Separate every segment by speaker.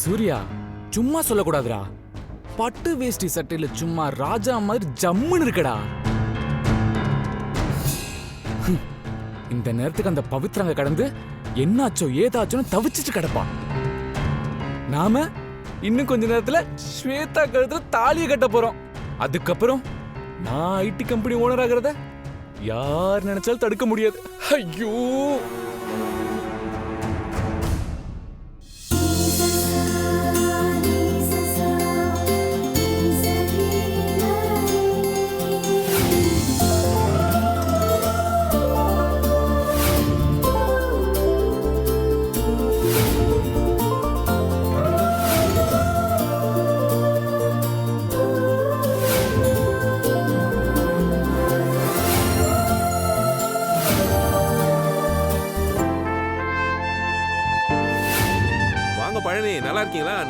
Speaker 1: டேய் சூர்யா சும்மா சொல்லக்கூடாதுடா. பட்டு வேஷ்டி சட்டையில சும்மா ராஜா மாதிரி ஜம்முன்னு இருக்கடா. ஹம். இந்த நேரத்துக்கு அந்த பவித்ரங்க கடந்து என்னாச்சோ ஏதாச்சோன்னு தவிச்சிட்டு கிடப்பான் நாம இன்னும் கொஞ்ச நேரத்துல ஸ்வேதா கழுத்துல தாலியை கட்ட போறோம். அதுக்கப்புறம் நான் ஐடி கம்பெனி ஓனர் ஆகிறத யார் நினைச்சாலும் தடுக்க முடியாது. ஐயோ!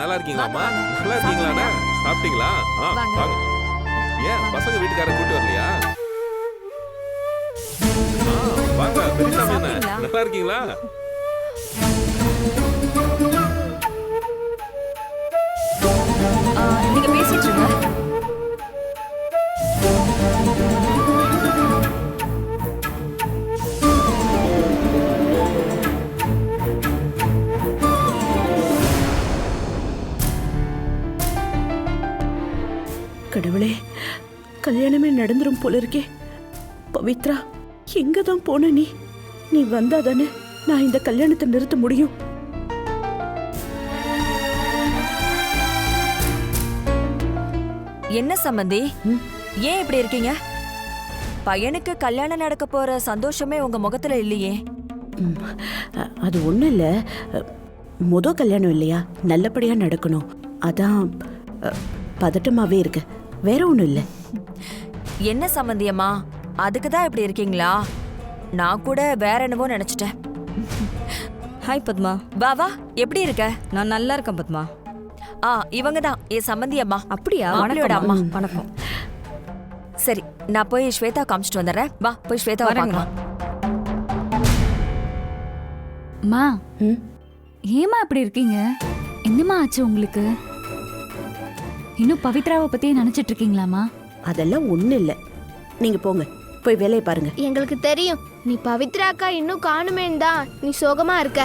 Speaker 2: நல்லா இருக்கீங்களா நல்லா இருக்கீங்களாம்மா. நல்லா இருக்கீங்களாண்ணா சாப்பிட்டீங்களா? ஆ
Speaker 3: வாங்க.
Speaker 2: ஏன் பசங்க வீட்டுக்காரர் கூட்டி வரலையா? ஆ, வாங்க பெரியசாமி? நல்லா இருக்கீங்களா
Speaker 3: நீங்க பேசிட்டு இருங்க.
Speaker 4: கடவுளே கல்யாணமே நடந்துரும் போல இருக்கே. பவித்ரா எங்க தான் போன நீ? நீ வந்தா தானே நான் இந்த கல்யாணத்தை நிறுத்த முடியும்?
Speaker 3: என்ன சம்பந்தி? ஏன் இப்படி இருக்கீங்க? பையனுக்கு கல்யாணம் நடக்க போற சந்தோஷமே உங்க முகத்துல இல்லையே.
Speaker 4: அது ஒண்ணும் இல்ல. முத கல்யாணம் இல்லையா? நல்லபடியா நடக்கணும். அதான் அ, பதட்டமாவே இருக்கு. வேற ஒண்ணும் இல்ல.
Speaker 3: என்ன சம்பந்தியம்மா அதுக்கு தான் இப்படி இருக்கீங்களா? நான் கூட வேற என்னவோ நினைச்சிட்டேன்.
Speaker 5: ஹாய் பத்மா.
Speaker 3: வா வா. எப்படி இருக்க?
Speaker 5: நான் நல்லா இருக்கேன் பத்மா.
Speaker 3: ஆ இவங்க தான் என் சம்பந்தி அம்மா.
Speaker 5: அப்படியா? வணக்கம்
Speaker 3: அம்மா.
Speaker 5: வணக்கம்.
Speaker 3: சரி நான் போய் ஸ்வேதா காமிச்சிட்டு வந்துடுறேன். வா போய் ஸ்வேதா
Speaker 5: வரேங்கம்மா.
Speaker 3: பார்க்கலாம்.
Speaker 6: மா
Speaker 4: ம்,
Speaker 6: ஏமா இப்படி இருக்கீங்க? என்னம்மா ஆச்சு உங்களுக்கு? இன்னும் பவித்ராவை பத்தியே நினைச்சிட்டு இருக்கீங்களாமா
Speaker 4: அதெல்லாம் ஒண்ணும் இல்ல. நீங்க போங்க. போய் வேலையை பாருங்க.
Speaker 7: எங்களுக்கு தெரியும். நீ பவித்ரா அக்கா இன்னும் காணுமேன்னு தான் நீ சோகமா இருக்க.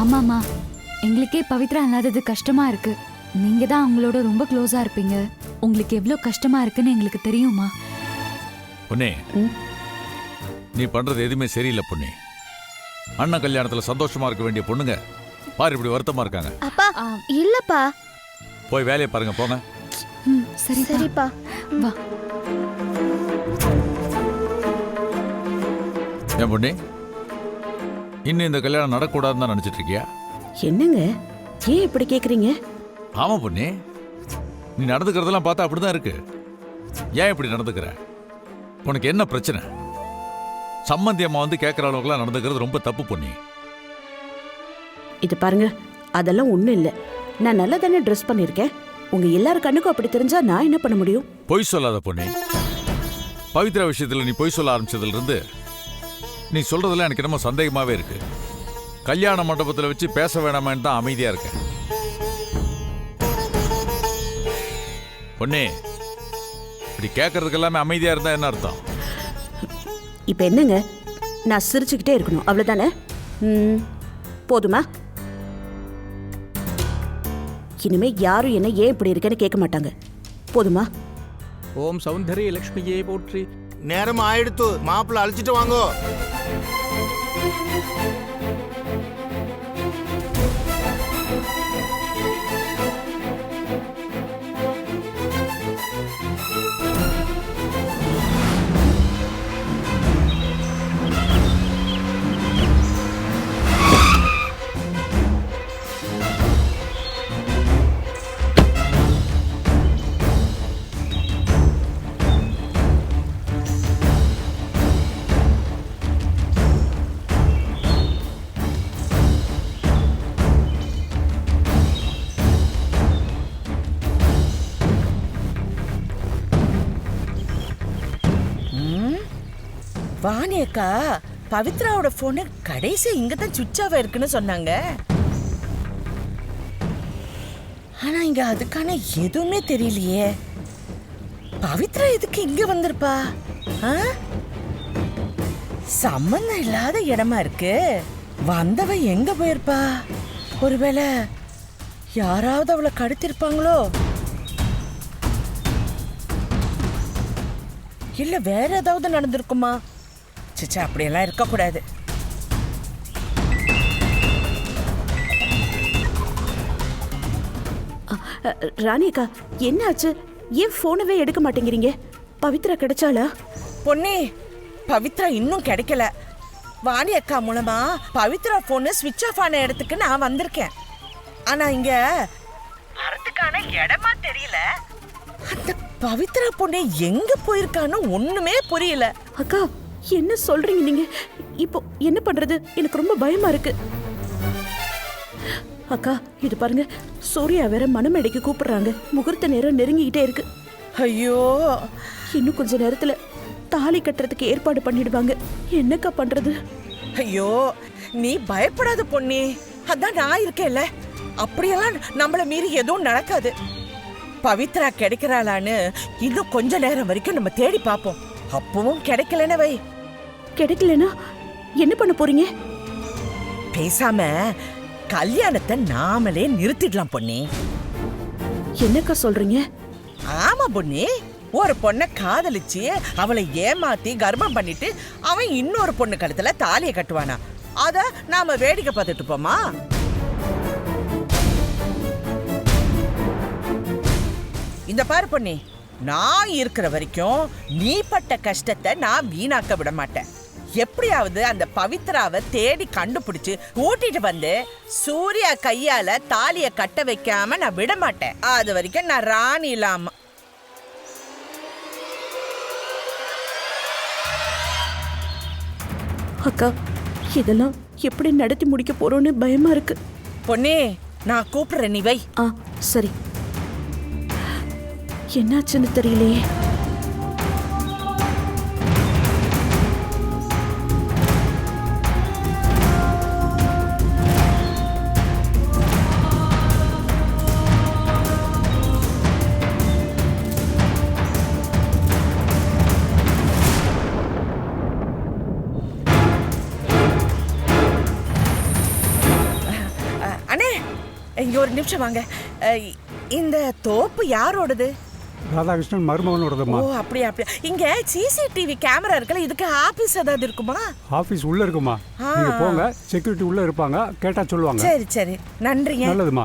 Speaker 6: ஆமாமா எங்களுக்கே பவித்ரா இல்லாதது கஷ்டமா இருக்கு. நீங்க தான் அவங்களோட ரொம்ப க்ளோஸா இருப்பீங்க. உங்களுக்கு எவ்வளவு கஷ்டமா இருக்குன்னு எங்களுக்கு தெரியுமா
Speaker 8: பொன்னே
Speaker 4: ம்?
Speaker 8: நீ பண்றது எதுவுமே சரியில்லை பொன்னே. அண்ணன் கல்யாணத்துல சந்தோஷமா இருக்க வேண்டிய பொண்ணுங்க பாரு இப்படி வருத்தமா இருக்காங்க.
Speaker 7: அப்பா இல்லப்பா.
Speaker 8: போய் வேலையை பாருங்க போங்க.
Speaker 6: ம், சரிப்பா.
Speaker 7: சரிப்பா.
Speaker 6: வா.
Speaker 8: ஏன் பொண்ணே இன்னும் இந்த கல்யாணம் நடக்கூடாதுன்னு தான் நினைச்சிட்டு இருக்கியா?
Speaker 4: என்னங்க? ஏன் இப்படி கேக்குறீங்க?
Speaker 8: ஆமா பொண்ணே நீ நடந்துக்கிறதெல்லாம் பார்த்தா அப்படிதான் இருக்கு. ஏன் இப்படி நடந்துக்கிற? உனக்கு என்ன பிரச்சனை? சம்மந்தி அம்மா வந்து கேட்குற அளவுக்குலாம் நடந்துக்கிறது ரொம்ப தப்பு பொண்ணி
Speaker 4: இது பாருங்க அதெல்லாம் ஒண்ணும் இல்ல. நான் நல்லா தானே ட்ரெஸ் பண்ணிருக்கேன். உங்க எல்லார் கண்ணுக்கும் அப்படி தெரிஞ்சா நான் என்ன பண்ண முடியும்?
Speaker 8: பொய் சொல்லாத பொண்ணே பவித்ரா விஷயத்துல நீ பொய் சொல்ல ஆரம்பிச்சதுல இருந்து நீ சொல்றதுல எனக்கு என்னமோ சந்தேகமாவே இருக்கு. கல்யாண மண்டபத்துல வச்சு பேச வேணாமேன்னு தான் அமைதியா இருக்கேன். பொண்ணே இப்படி கேட்கறதுக்கு எல்லாமே அமைதியா இருந்தா என்ன அர்த்தம்?
Speaker 4: இப்போ என்னங்க? நான் சிரிச்சுக்கிட்டே இருக்கணும். அவ்வளோதானே ம், போதுமா? இனிமே யாரும் என்ன ஏன் இப்படி இருக்கேன்னு கேட்க மாட்டாங்க. போதுமா?
Speaker 9: ஓம் சௌந்தரிய லக்ஷ்மியே போற்றி.
Speaker 10: நேரம் ஆயிடுத்து. மாப்பிள்ள அழைச்சிட்டு வாங்கோ.
Speaker 11: வாணி அக்கா பவித்ராவோட போனு கடைசி இங்க தான் சுவிட்ச் ஆஃப் இருக்குன்னு சொன்னாங்க. ஆனா இங்க அதுக்கான எதுவுமே தெரியலையே. பவித்ரா எதுக்கு இங்க வந்திருப்பா? ஆ? சம்பந்தம் இல்லாத இடமா இருக்கு. வந்தவ எங்க போயிருப்பா? ஒருவேளை யாராவது அவளை கடுத்திருப்பாங்களோ? இல்ல வேற ஏதாவது நடந்திருக்குமா? சிச்சா அப்படியெல்லாம் இருக்கக்கூடாது.
Speaker 4: அ, அ, ராணி அக்கா என்ன ஆச்சு? ஏன் ஃபோனவே எடுக்க மாட்டேங்கிறீங்க? பவித்ரா கிடைச்சாளா?
Speaker 11: பொன்னே பவித்ரா இன்னும் கிடைக்கல. வாணி அக்கா மூலமா பவித்ரா போனு ஸ்விட்ச் ஆஃப் ஆன இடத்துக்கு நான் வந்திருக்கேன். ஆனா இங்க வரதுக்கான இடமா தெரியல. அந்த பவித்ரா பொண்ணு எங்க போயிருக்கான்னு ஒண்ணுமே புரியல.
Speaker 4: அக்கா என்ன சொல்றீங்க நீங்க? இப்போ என்ன பண்றது? எனக்கு ரொம்ப பயமா இருக்கு. அக்கா இது பாருங்க. சூர்யா வேற மணமேடைக்கு கூப்பிடுறாங்க. முகூர்த்த நேரம் நெருங்கிக்கிட்டே இருக்கு.
Speaker 11: ஐயோ.
Speaker 4: இன்னும் கொஞ்ச நேரத்துல தாலி கட்டுறதுக்கு ஏற்பாடு பண்ணிடுவாங்க. என்னக்கா பண்றது?
Speaker 11: ஐயோ நீ பயப்படாத பொன்னி. அதான் நான் இருக்கேன்ல. அப்படியெல்லாம் நம்மள மீறி எதுவும் நடக்காது. பவித்ரா கிடைக்கிறாளான்னு இன்னும் கொஞ்ச நேரம் வரைக்கும் நம்ம தேடி பார்ப்போம். அப்பவும் கிடைக்கலன்னு வை.
Speaker 4: கிடைக்கலனா என்ன பண்ண போறீங்க?
Speaker 11: பேசாம கல்யாணத்தை நாமளே நிறுத்திடலாம் பொன்னி.
Speaker 4: என்னக்கா சொல்றீங்க?
Speaker 11: ஆமா பொன்னி. ஒரு பொண்ணை காதலிச்சு அவளை ஏமாத்தி கர்ப்பம் பண்ணிட்டு அவன் இன்னொரு பொண்ணு கழுத்துல தாலியை கட்டுவானா? அத நாம வேடிக்கை பார்த்துட்டு போமா இந்த பாரு பொன்னி நான் இருக்கிற வரைக்கும் நீ பட்ட கஷ்டத்தை நான் வீணாக்க விட மாட்டேன். எப்படியாவது அந்த பவித்ராவை தேடி கண்டுபிடிச்சு கூட்டிட்டு வந்து சூர்யா கையால தாலிய கட்ட வைக்காம நான் விட மாட்டேன். அது வரைக்கும் நான் ராணி இல்லாம.
Speaker 4: அக்கா இதெல்லாம் எப்படி நடத்தி முடிக்க போறோம்னு பயமா இருக்கு.
Speaker 11: பொன்னே நான் கூப்பிடுறேன் நீ வை.
Speaker 4: ஆ சரி. என்னாச்சுன்னு தெரியலையே.
Speaker 11: இங்க ஒரு நிமிஷம் வாங்க. இந்த தோப்பு யாரோடது?
Speaker 9: ராதாகிருஷ்ணன்
Speaker 11: ஓ
Speaker 9: மருமகனோடதும்மா
Speaker 11: அப்படியா அப்படியா. இங்க சிசிடிவி கேமரா இருக்குல்ல இதுக்கு ஆபீஸ் ஏதாவது இருக்குமா?
Speaker 9: ஆபீஸ் உள்ள இருக்குமா. நீங்க போங்க செக்யூரிட்டி உள்ள இருப்பாங்க கேட்டா சொல்லுவாங்க.
Speaker 11: சரி சரி. நன்றிங்க.
Speaker 9: நல்லதுமா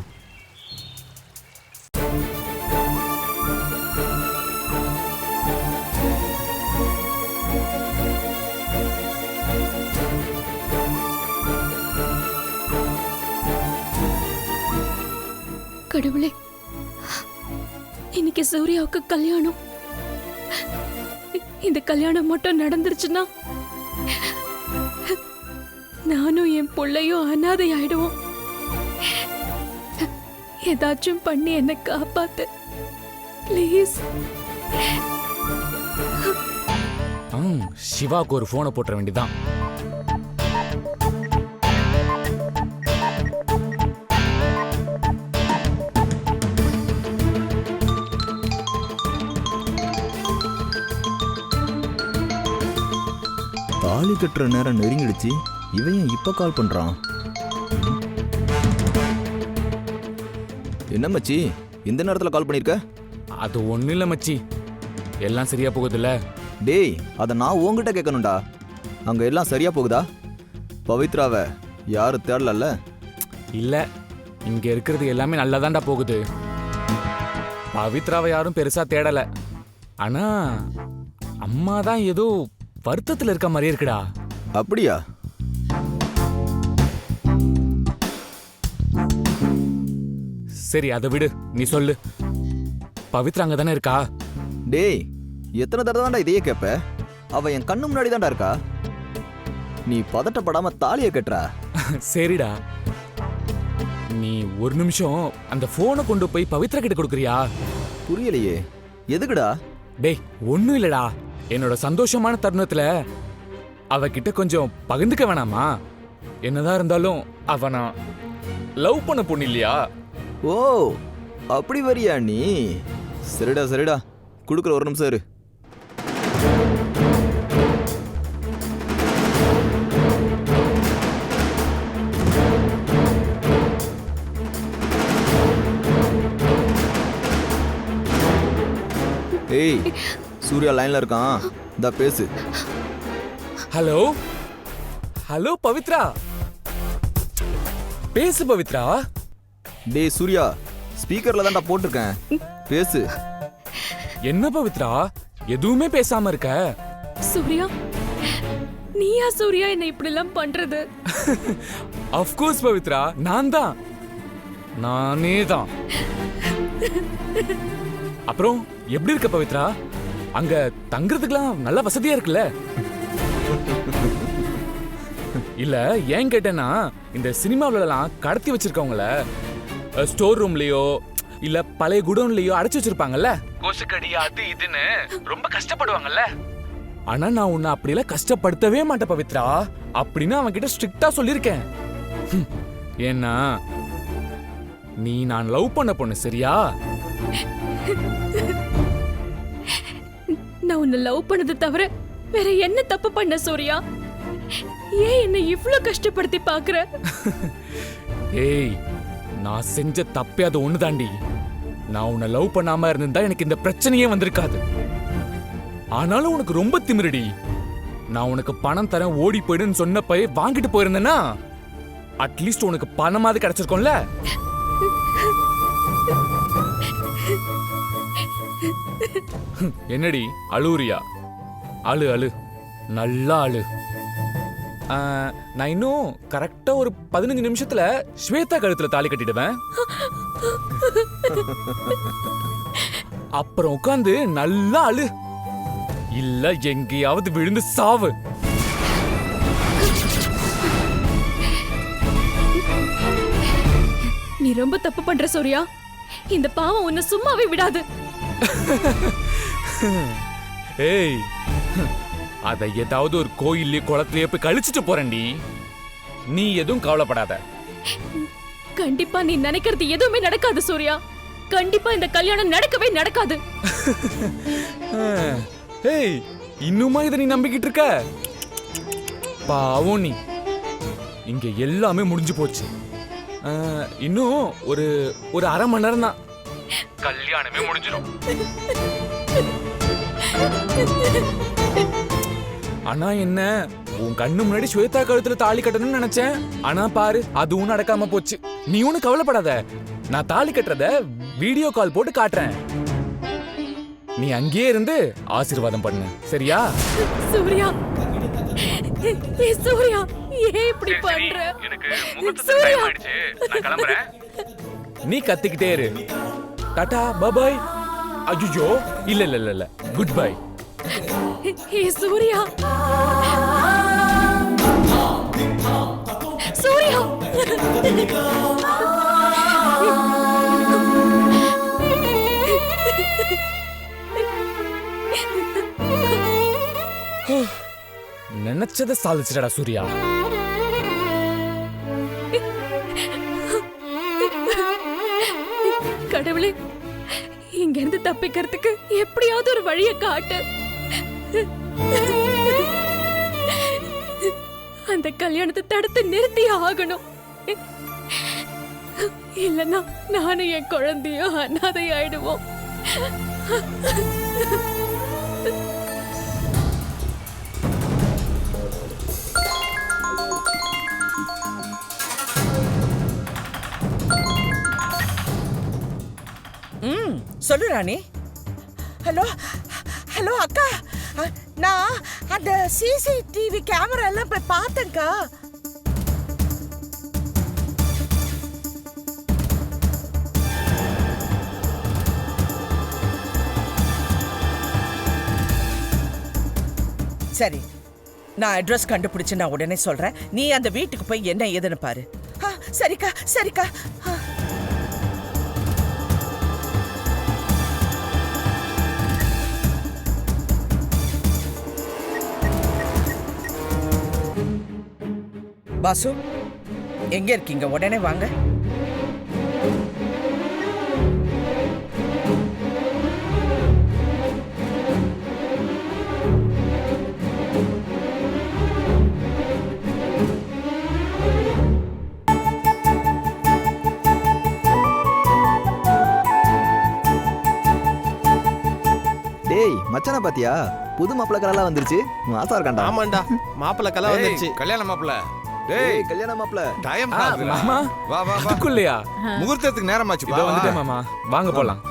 Speaker 7: கடவுளே. இன்னைக்கு சூர்யாவுக்கு கல்யாணம். இந்த கல்யாணம் மட்டும் நடந்துருச்சுன்னா நானும் என் பிள்ளையும் அனாதை ஆயிடுவோம் ஏதாச்சும் பண்ணி என்னை காப்பாத்து. ப்ளீஸ்
Speaker 1: ம் சிவாக்கு ஒரு ஃபோனை போட்டுற வேண்டியதான்
Speaker 12: கட்டுற நேரம் நெருங்கிடுச்சு. இவன் ஏன் இப்ப கால் பண்றான். என்ன மச்சி? இந்த நேரத்துல கால் பண்ணிருக்க?
Speaker 1: அது ஒன்றும் இல்லை மச்சி. எல்லாம் சரியா போகுதுல்ல?
Speaker 12: டேய் அதை நான் உன்கிட்ட கேட்கணும்டா அங்க எல்லாம் சரியா போகுதா? பவித்ராவை யாரும் தேடலல்ல?
Speaker 1: இல்ல இங்க இருக்கிறது எல்லாமே நல்லாதான்டா போகுது. பவித்ராவை யாரும் பெருசா தேடல. ஆனா அம்மா தான் ஏதோ வருத்தத்துல இருக்க மாதிரியே இருக்குடா.
Speaker 12: அப்படியா?
Speaker 1: சரி அதை விடு. நீ சொல்லு. பவித்ரா அங்க தானே இருக்கா?
Speaker 12: டேய் எத்தனை தடவை தான்டா இதையே கேட்ப அவ என் கண்ணு முன்னாடி தான்டா இருக்கா? நீ பதட்டப்படாம தாலியை கட்டுறா.
Speaker 1: சரிடா. நீ ஒரு நிமிஷம் அந்த போனை கொண்டு போய் பவித்ரா கிட்ட கொடுக்குறியா?
Speaker 12: புரியலையே. எதுக்குடா?
Speaker 1: டேய் ஒண்ணும் இல்லடா. என்னோட சந்தோஷமான தருணத்துல அவகிட்ட கொஞ்சம் பகிர்ந்துக்க வேணாமா? என்னதான் இருந்தாலும் அவ நான் லவ் பண்ண பொண்ணு இல்லையா?
Speaker 12: ஓ அப்படி வரியா நீ? சரிடா சரிடா. கொடுக்குற ஒரு நிமிஷம் இரு. ஏய் சூர்யா லைன்ல இருக்கான். இந்த பேசு.
Speaker 1: ஹலோ? ஹலோ பவித்ரா? பேசு பவித்ரா.
Speaker 12: டேய் சூர்யா ஸ்பீக்கர்ல தான்டா போட்டிருக்கேன். பேசு.
Speaker 1: என்ன பவித்ரா? எதுவுமே பேசாம இருக்க?
Speaker 6: சூர்யா நீயா சூர்யா என்ன இப்படி எல்லாம் பண்றது
Speaker 1: அஃப்கோர்ஸ் பவித்ரா நான் தான். நானே தான். அப்புறம் எப்படி இருக்க பவித்ரா? அங்க தங்குறதுக்குலாம் நல்ல வசதியா இருக்குல்ல? இல்ல ஏன் கேட்டேன்னா இந்த சினிமாவிலலாம் கடத்தி வச்சிருக்கவங்கள ஸ்டோர் ரூம்லயோ இல்ல பழைய குடோன்லயோ அடைச்சு வச்சிருப்பாங்கல்ல? கொசுக்கடி அது இதுன்னு ரொம்ப கஷ்டப்படுவாங்கல்ல? ஆனா நான் உன்னை அப்படியெல்லாம் கஷ்டப்படுத்தவே மாட்டேன் பவித்ரா. அப்படின்னு அவன் கிட்ட ஸ்ட்ரிக்டா சொல்லியிருக்கேன் ஏன்னா நீ நான் லவ் பண்ண பொண்ணு சரியா?
Speaker 6: நான் உன்னை லவ் பண்ணது தவிர வேற என்ன தப்பு பண்ண சூர்யா? ஏன் என்ன இவ்ளோ கஷ்டப்படுத்தி பாக்குற
Speaker 1: ஏய் நான் செஞ்ச தப்பே அது ஒண்ணுதாண்டி. நான் உன்னை லவ் பண்ணாம இருந்திருந்தா எனக்கு இந்த பிரச்சனையே வந்திருக்காது. ஆனாலும் உனக்கு ரொம்ப திமிருடி. நான் உனக்கு பணம் தரேன் ஓடி போயிடுன்னு சொன்னப்பயே வாங்கிட்டு போயிருந்தேன்னா அட்லீஸ்ட் உனக்கு பணமாவது கிடைச்சிருக்கும்ல? என்னடி அழுவுறியா? அழு அழு. நல்லா அழு. நான் இன்னும் கரெக்டா ஒரு பதினஞ்சு நிமிஷத்துல ஸ்வேதா கழுத்துல தாலி கட்டிடுவேன். அப்புறம் உட்காந்து நல்லா அழு. இல்ல எங்கேயாவது விழுந்து சாவு.
Speaker 6: நீ ரொம்ப தப்பு பண்ற சூர்யா. இந்த பாவம் உன்னை சும்மாவே விடாது.
Speaker 1: ஏய் அத ஏதாவது ஒரு கோயில்லயே குளத்திலேயே போய் கழிச்சிட்டு போறேன்டி. நீ எதுவும் கவலைப்படாத.
Speaker 6: கண்டிப்பா நீ நினைக்கிறது எதுவுமே நடக்காது சூர்யா. கண்டிப்பா இந்த கல்யாணம் நடக்கவே நடக்காது.
Speaker 1: ஏய் இன்னுமா இதை நீ நம்பிக்கிட்டு இருக்க? பாவம் நீ. இங்க எல்லாமே முடிஞ்சு போச்சு. இன்னும் ஒரு ஒரு அரை மணி நேரம் தான் கல்யாணமே முடிஞ்சிடும் ஆனா என்ன? உன் கண்ணு முன்னாடி ஸ்வேதா கழுத்துல தாலி கட்டணும்னு நினைச்சேன். ஆனா பாரு அதுவும் நடக்காம போச்சு. நீ ஒண்ணு கவலைப்படாத. நான் தாலி கட்டுறத வீடியோ கால் போட்டு காட்டுறேன். நீ அங்கேயே இருந்து ஆசீர்வாதம் பண்ணு. சரியா?
Speaker 6: சூர்யா. ஏ சூர்யா ஏன் இப்படி பண்ற? சூர்யா.
Speaker 1: நான் கிளம்புறேன். நீ கத்திக்கிட்டே இரு. டாடா பாய் அஜுஜோ. இல்ல இல்ல இல்ல இல்ல. குட் பை
Speaker 6: ஏ சூர்யா. சூர்யா.
Speaker 1: நினைச்சதை சாதிச்சிடா சூர்யா.
Speaker 6: கடவுளே இங்க இருந்து தப்பிக்கிறதுக்கு எப்படியாவது ஒரு வழிய காட்டு. அந்த கல்யாணத்தை தடுத்து நிறுத்தி ஆகணும். இல்லனா நானும் என் குழந்தையும் அனாதை ஆயிடுவோம்
Speaker 11: சொல்லு ராணி. ஹலோ ஹலோ அக்கா. நான் அந்த சிசிடிவி கேமரா எல்லாம் போய் பார்த்தேன்க்கா. சரி நான் அட்ரஸ் கண்டுபிடிச்சு நான் உடனே சொல்றேன். நீ அந்த வீட்டுக்கு போய் என்ன ஏதுன்னு பாரு. சரிக்கா சரிக்கா. பாசு எங்க இருக்கீங்க? உடனே வாங்க.
Speaker 12: டேய் மச்சான பாத்தியா? புது மாப்பிள கலர்லாம் வந்துருச்சு. மாசா இருக்கான்டா
Speaker 10: ஆமாண்டா. மாப்பிள்ள கலை வந்துருச்சு.
Speaker 13: கல்யாண மாப்பிள்ள.
Speaker 12: டேய் கல்யாண மாப்பிள
Speaker 13: டைம்
Speaker 1: மாமா.
Speaker 13: வா வா வா.
Speaker 1: அதுக்குள்ளயா?
Speaker 13: முகூர்த்தத்துக்கு நேரமாச்சு.
Speaker 1: இதோ வந்துட்டேன் மாமா. வாங்க போலாம்.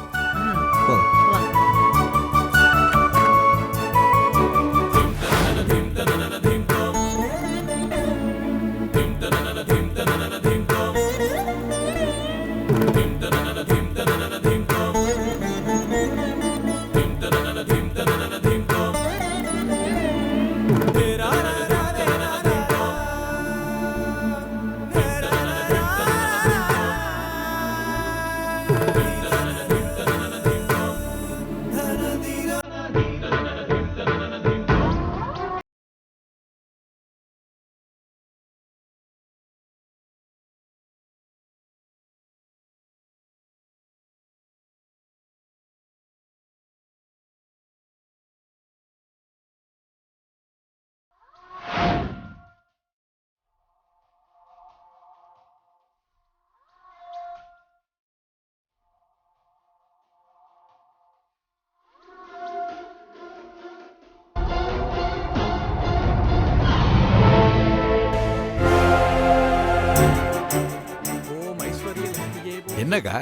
Speaker 13: என்னக்கா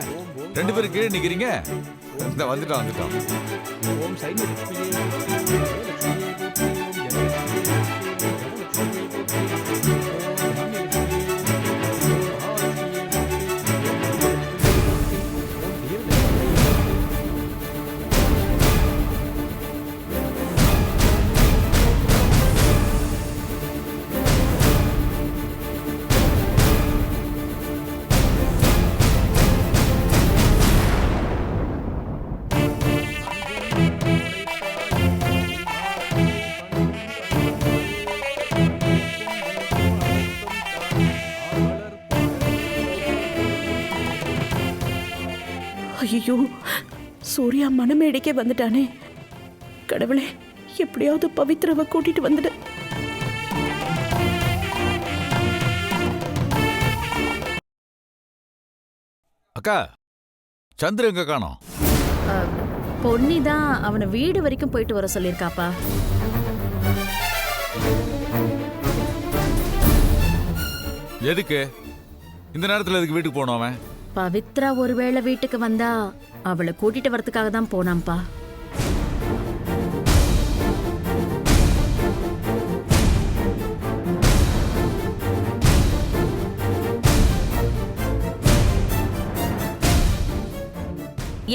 Speaker 13: ரெண்டு பேரும் கீழே நிக்கிறீங்க? இந்த வந்துட்டோம் வந்துட்டோம்.
Speaker 4: ஐயோ சூர்யா மனமேடைக்கே வந்துட்டானே. கடவுளே எப்படியாவது பவித்ராவை கூட்டிட்டு வந்துடு.
Speaker 13: அக்கா சந்திர எங்க காணோம்?
Speaker 14: பொன்னி தான் அவனை வீடு வரைக்கும் போயிட்டு வர சொல்லியிருக்காப்பா.
Speaker 13: எதுக்கு? இந்த நேரத்துல எதுக்கு வீட்டுக்கு போனோம் அவன்?
Speaker 14: பவித்ரா ஒருவேளை வீட்டுக்கு வந்தா அவளை கூட்டிட்டு வரதுக்காக தான் போனாம்ப்பா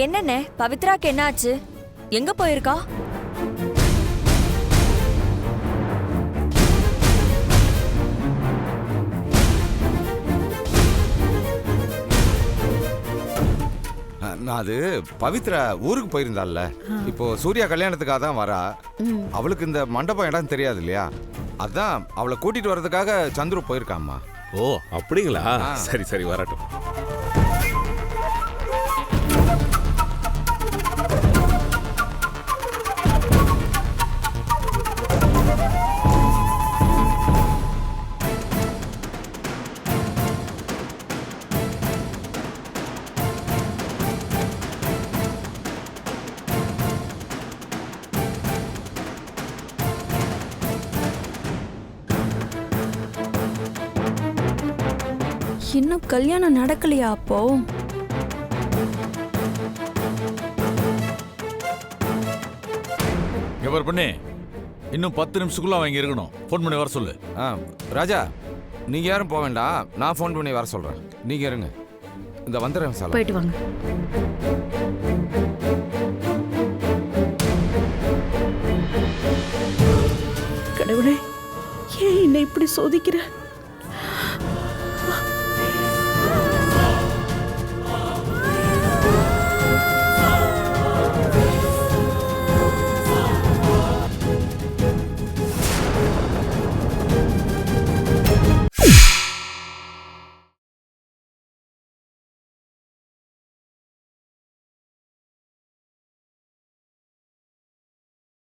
Speaker 3: என்னண்ணே பவித்ராக்கு என்னாச்சு? எங்க போயிருக்கா?
Speaker 15: அது பவித்ரா ஊருக்கு போயிருந்தாள்ல. இப்போ சூர்யா கல்யாணத்துக்காக தான் வரா. அவளுக்கு இந்த மண்டபம் இடம் தெரியாது இல்லையா? அதான் அவளை கூட்டிட்டு வர்றதுக்காக சந்துரு போயிருக்காம்மா.
Speaker 2: ஓ அப்படிங்களா. சரி சரி வரட்டும்.
Speaker 14: கல்யாணம் நடக்கலையா அப்போ?
Speaker 13: எவர் பண்ணி. இன்னும் பத்து நிமிஷத்துக்குள்ள அவன் இங்க இருக்கணும். ஃபோன் பண்ணி வர சொல்லு.
Speaker 15: ஆ ராஜா நீங்க யாரும் போக வேண்டாம். நான் ஃபோன் பண்ணி வர சொல்றேன். நீங்க இருங்க. இந்த வந்துடுறேன் சார்
Speaker 14: போயிட்டு வாங்க.
Speaker 4: கடவுளே ஏன் என்னை இப்படி சோதிக்கிற?